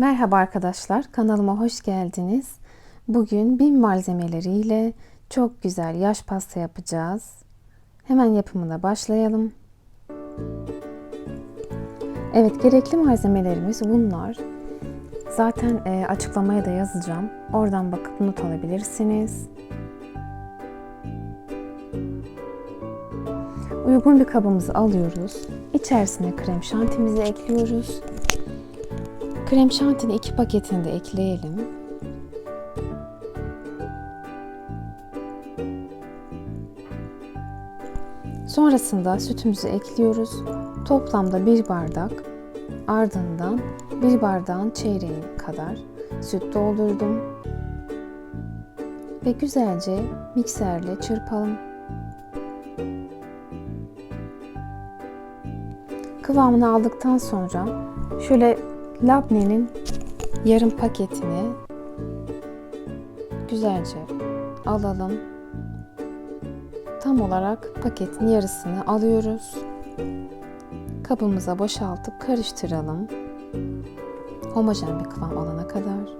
Merhaba arkadaşlar, kanalıma hoş geldiniz. Bugün bin malzemeleriyle çok güzel yaş pasta yapacağız. Hemen yapımına başlayalım. Evet, gerekli malzemelerimiz bunlar. Zaten e, açıklamaya da yazacağım. Oradan bakıp not alabilirsiniz. Uygun bir kabımızı alıyoruz. İçerisine krem şantimizi ekliyoruz. Krem şantinin iki paketini de ekleyelim. Sonrasında sütümüzü ekliyoruz. Toplamda bir bardak ardından bir bardağın çeyreği kadar süt doldurdum. Ve güzelce mikserle çırpalım. Kıvamını aldıktan sonra şöyle labnenin yarım paketini güzelce alalım. Tam olarak paketin yarısını alıyoruz. Kabımıza boşaltıp karıştıralım. Homojen bir kıvam alana kadar.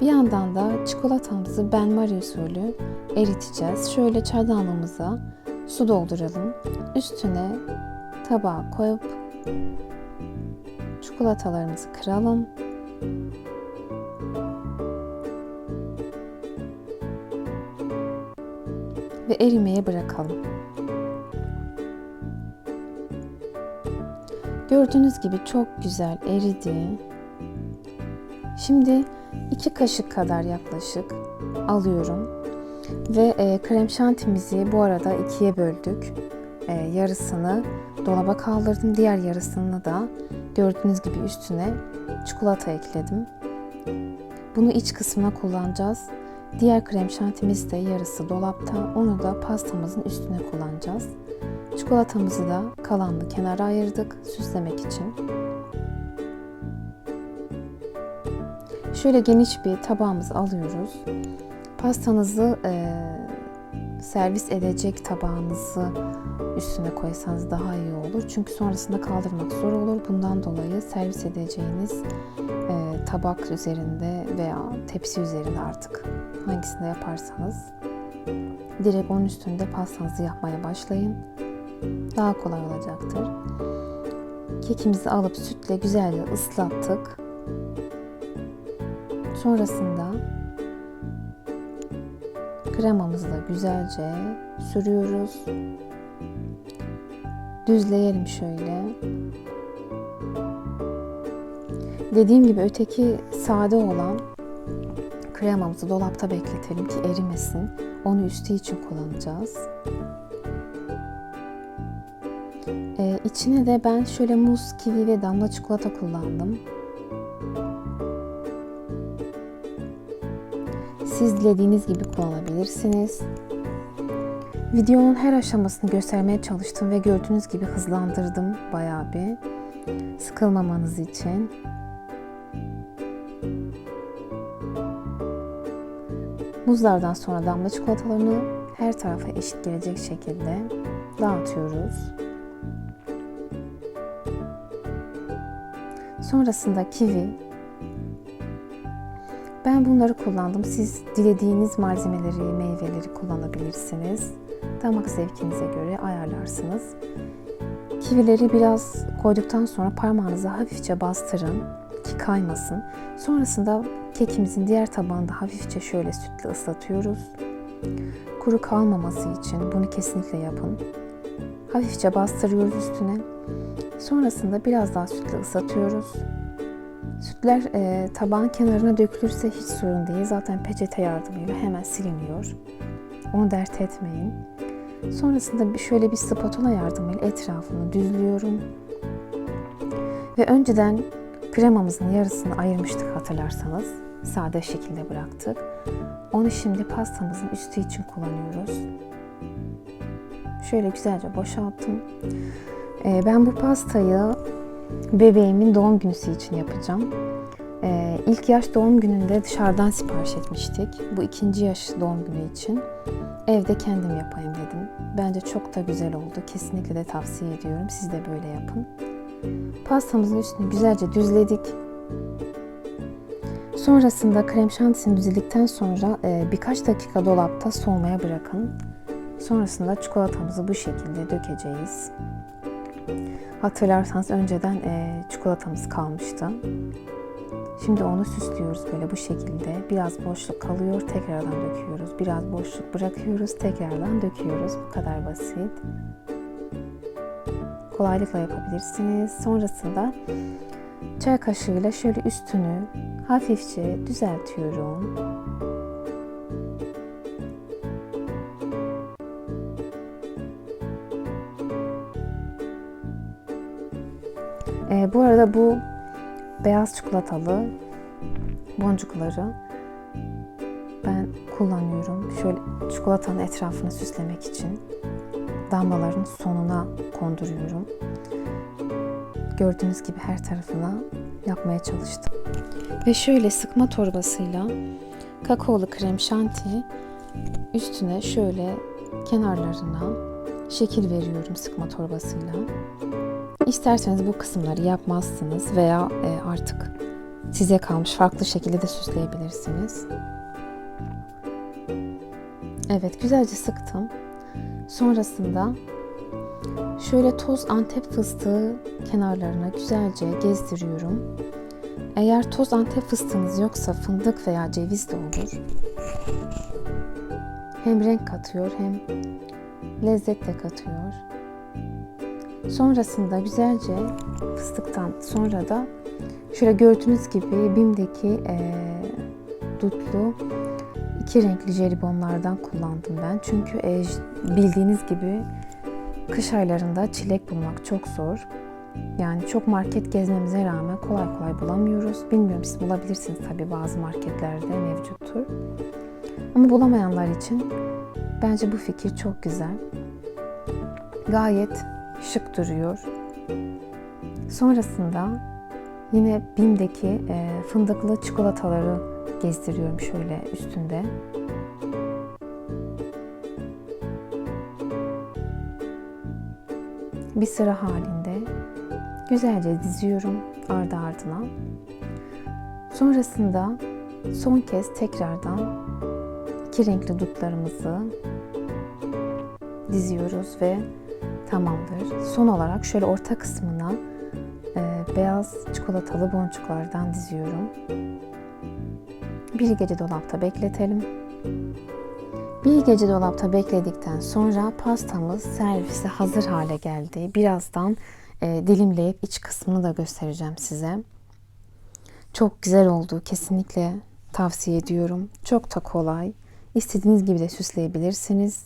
Bir yandan da çikolatamızı benmari usulü eriteceğiz. Şöyle çaydanlığımıza su dolduralım. Üstüne tabağa koyup çikolatalarımızı kıralım. Ve erimeye bırakalım. Gördüğünüz gibi çok güzel eridi. Şimdi iki kaşık kadar yaklaşık alıyorum. Ve e, krem şantimizi bu arada ikiye böldük. E, yarısını dolaba kaldırdım. Diğer yarısını da gördüğünüz gibi üstüne çikolata ekledim. Bunu iç kısmına kullanacağız. Diğer krem şantimiz de yarısı dolapta. Onu da pastamızın üstüne kullanacağız. Çikolatamızı da kalanını kenara ayırdık süslemek için. Şöyle geniş bir tabağımızı alıyoruz. Pastanızı e, servis edecek tabağınızı üstüne koysanız daha iyi olur. Çünkü sonrasında kaldırmak zor olur. Bundan dolayı servis edeceğiniz e, tabak üzerinde veya tepsi üzerinde artık hangisinde yaparsanız direkt onun üstünde pastanızı yapmaya başlayın. Daha kolay olacaktır. Kekimizi alıp sütle güzelce ıslattık. Sonrasında kremamızı da güzelce sürüyoruz. Düzleyelim şöyle. Dediğim gibi öteki sade olan kremamızı dolapta bekletelim ki erimesin. Onu üstü için kullanacağız. Ee, içine de ben şöyle muz, kivi ve damla çikolata kullandım. Siz dilediğiniz gibi kullanabilirsiniz. Videonun her aşamasını göstermeye çalıştım ve gördüğünüz gibi hızlandırdım bayağı bir. Sıkılmamanız için. Muzlardan sonra damla çikolatalarını her tarafa eşit gelecek şekilde dağıtıyoruz. Sonrasında kivi. Ben bunları kullandım. Siz dilediğiniz malzemeleri, meyveleri kullanabilirsiniz. Damak zevkinize göre ayarlarsınız. Kivileri biraz koyduktan sonra parmağınıza hafifçe bastırın ki kaymasın. Sonrasında kekimizin diğer tabağında hafifçe şöyle sütle ıslatıyoruz. Kuru kalmaması için bunu kesinlikle yapın. Hafifçe bastırıyoruz üstüne. Sonrasında biraz daha sütle ıslatıyoruz. Sütler e, tabağın kenarına dökülürse hiç sorun değil. Zaten peçete yardımıyla hemen siliniyor. Onu dert etmeyin. Sonrasında şöyle bir spatula yardımıyla etrafını düzlüyorum. Ve önceden kremamızın yarısını ayırmıştık hatırlarsanız. Sade şekilde bıraktık. Onu şimdi pastamızın üstü için kullanıyoruz. Şöyle güzelce boşalttım. Ee, ben bu pastayı bebeğimin doğum günüsü için yapacağım. Ee, ilk yaş doğum gününde dışarıdan sipariş etmiştik. Bu ikinci yaş doğum günü için evde kendim yapayım dedim. Bence çok da güzel oldu. Kesinlikle de tavsiye ediyorum. Siz de böyle yapın. Pastamızın üstünü güzelce düzledik. Sonrasında krem şantisini düzildikten sonra e, birkaç dakika dolapta soğumaya bırakın. Sonrasında çikolatamızı bu şekilde dökeceğiz. Hatırlarsanız önceden e, çikolatamız kalmıştı. Şimdi onu süslüyoruz böyle bu şekilde. Biraz boşluk kalıyor, tekrardan döküyoruz. Biraz boşluk bırakıyoruz, tekrardan döküyoruz. Bu kadar basit. Kolaylıkla yapabilirsiniz. Sonrasında çay kaşığıyla şöyle üstünü hafifçe düzeltiyorum. Ee, bu arada bu beyaz çikolatalı boncukları ben kullanıyorum. Şöyle çikolatanın etrafını süslemek için damlaların sonuna konduruyorum. Gördüğünüz gibi her tarafına yapmaya çalıştım. Ve şöyle sıkma torbasıyla kakaolu krem şanti üstüne şöyle kenarlarına şekil veriyorum sıkma torbasıyla. İsterseniz bu kısımları yapmazsınız veya e, artık size kalmış farklı şekilde de süsleyebilirsiniz. Evet güzelce sıktım. Sonrasında şöyle toz antep fıstığı kenarlarına güzelce gezdiriyorum. Eğer toz antep fıstığınız yoksa fındık veya ceviz de olur. Hem renk katıyor hem lezzet de katıyor. Sonrasında güzelce fıstıktan sonra da şöyle gördüğünüz gibi BİM'deki e, dutlu iki renkli jelibonlardan kullandım ben. Çünkü e, bildiğiniz gibi kış aylarında çilek bulmak çok zor. Yani çok market gezmemize rağmen kolay kolay bulamıyoruz. Bilmiyorum siz bulabilirsiniz tabii bazı marketlerde mevcuttur. Ama bulamayanlar için bence bu fikir çok güzel. Gayet şık duruyor. Sonrasında yine BİM'deki e, fındıklı çikolataları gezdiriyorum şöyle üstünde. Bir sıra halinde güzelce diziyorum ardı ardına. Sonrasında son kez tekrardan iki renkli dutlarımızı diziyoruz ve tamamdır. Son olarak şöyle orta kısmına e, beyaz çikolatalı boncuklardan diziyorum. Bir gece dolapta bekletelim. Bir gece dolapta bekledikten sonra pastamız servise hazır hale geldi. Birazdan e, dilimleyip iç kısmını da göstereceğim size. Çok güzel oldu. Kesinlikle tavsiye ediyorum. Çok da kolay. İstediğiniz gibi de süsleyebilirsiniz.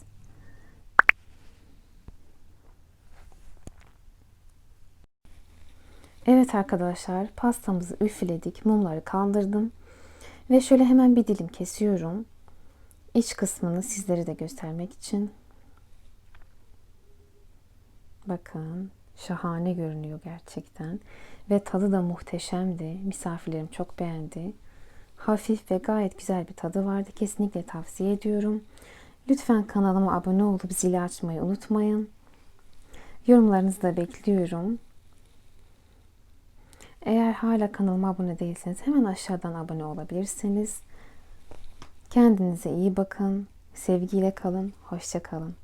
Evet arkadaşlar pastamızı üfledik. Mumları kaldırdım. Ve şöyle hemen bir dilim kesiyorum. İç kısmını sizlere de göstermek için. Bakın şahane görünüyor gerçekten. Ve tadı da muhteşemdi. Misafirlerim çok beğendi. Hafif ve gayet güzel bir tadı vardı. Kesinlikle tavsiye ediyorum. Lütfen kanalıma abone olup zili açmayı unutmayın. Yorumlarınızı da bekliyorum. Eğer hala kanalıma abone değilseniz hemen aşağıdan abone olabilirsiniz. Kendinize iyi bakın. Sevgiyle kalın. Hoşça kalın.